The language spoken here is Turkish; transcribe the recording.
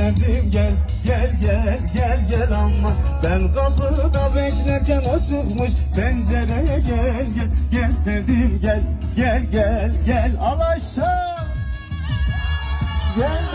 sevdim gel gel gel gel gel ama Ben kapıda beklerken o çıkmış pencereye gel gel Gel sevdim gel gel gel gel al aşağı. Gel.